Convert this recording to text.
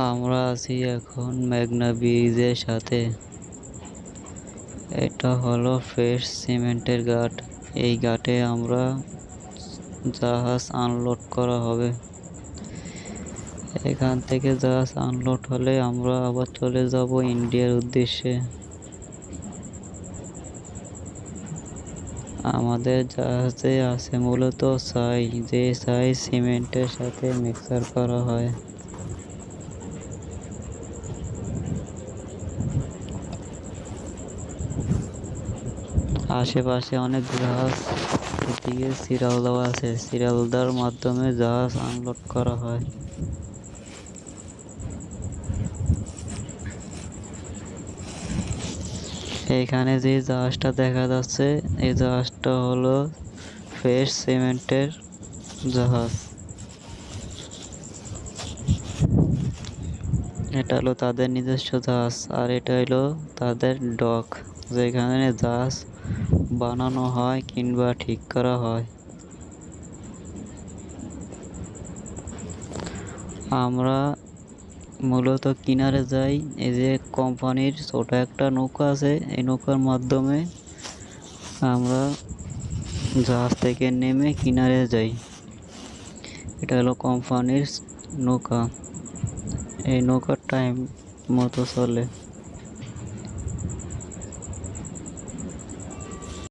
আমরা আছি এখন মেঘনা ব্রিজের সাথে। এটা হলো ফ্রেশ সিমেন্টের ঘাট। এই ঘাটে আমরা জাহাজ আনলোড করা হবে। এখান থেকে জাহাজ আনলোড হলে আমরা আবার চলে যাব ইন্ডিয়ার উদ্দেশ্যে। আমাদের জাহাজে আছে মূলত ছাই যে ছাই সিমেন্টের সাথে মিক্সার করা হয়। আশেপাশে অনেক জাহাজ, এদিকে সিরিয়াল দেওয়া আছে। সিরিয়াল দেওয়ার মাধ্যমে জাহাজ আনলোড করা হয়। এখানে যে জাহাজটা দেখা যাচ্ছে এই জাহাজটা হলো ফ্রেশ সিমেন্টের জাহাজ। এটা হলো তাদের নিজস্ব জাহাজ, আর এটা হলো তাদের ডক, যেখানে জাহাজ বানানো হয় কিংবা ঠিক করা হয়। আমরা মূলত কিনারে যাই। এই যে কোম্পানির ছোট একটা নৌকা আছে, এই নৌকার মাধ্যমে আমরা জাহাজ থেকে নেমে কিনারে যাই। এটা হলো কোম্পানির নৌকা। এই নৌকার টাইম মতো চলে।